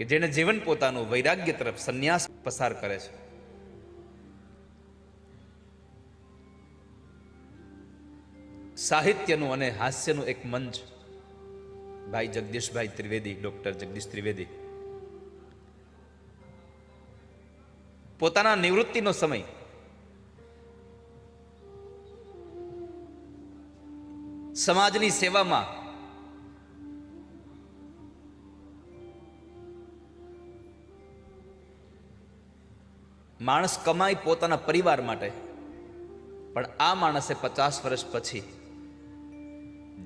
કે જેણે જીવન પોતાનું વૈરાગ્ય તરફ સંન્યાસ પસાર કરે છે. સાહિત્યનું અને હાસ્યનું એક મંચ ભાઈ જગદીશભાઈ ત્રિવેદી, ડોક્ટર જગદીશ ત્રિવેદી. પોતાના નિવૃત્તિનો સમય સમાજની સેવામાં માણસ કમાય પોતાના પરિવાર માટે. પણ આ માણસે પચાસ વર્ષ પછી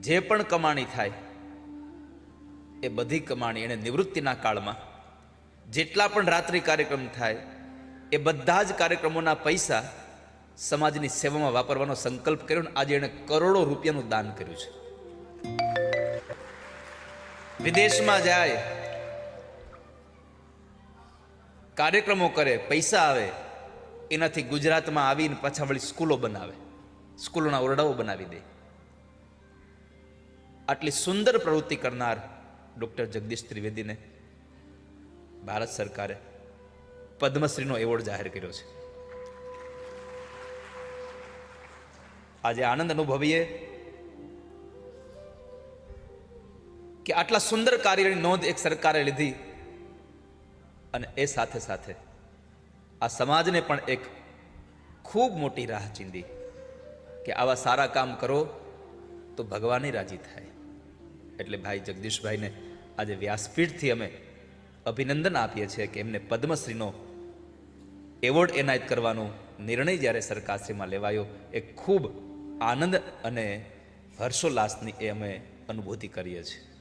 જે પણ કમાણી થાય, એ બધી કમાણી એને નિવૃત્તિના કાળમાં જેટલા પણ રાત્રિ કાર્યક્રમ થાય, એ બધા જ કાર્યક્રમોના પૈસા સમાજની સેવામાં વાપરવાનો સંકલ્પ કર્યો ને આજે એણે કરોડો રૂપિયાનું દાન કર્યું છે. વિદેશમાં જાય કાર્યક્રમો કરે, પૈસા આવે, એનાથી ગુજરાતમાં આવીને પાછા વળી સ્કૂલો બનાવે. સ્કૂલોના ઓરડાઓ બનાવી દે. આટલી સુંદર પ્રવૃત્તિ કરનાર ડૉક્ટર જગદીશ ત્રિવેદીને ભારત સરકારે પદ્મશ્રીનો એવોર્ડ જાહેર કર્યો છે. આજે આનંદ અનુભવીએ કે આટલા સુંદર કાર્યની નોંધ એક સરકારે લીધી અને એ સાથે સાથે આ સમાજને પણ એક ખૂબ મોટી રાહ ચીંધી કે આવા સારા કામ કરો તો ભગવાને રાજી થાય. એટલે ભાઈ જગદીશભાઈને આજે વ્યાસપીઠથી અમે અભિનંદન આપીએ છીએ કે એમને પદ્મશ્રીનો એવોર્ડ એનાયત કરવાનો નિર્ણય જ્યારે સરકારશ્રીમાં લેવાયો, એ ખૂબ આનંદ અને હર્ષોલ્લાસની એ અમે અનુભૂતિ કરીએ છીએ.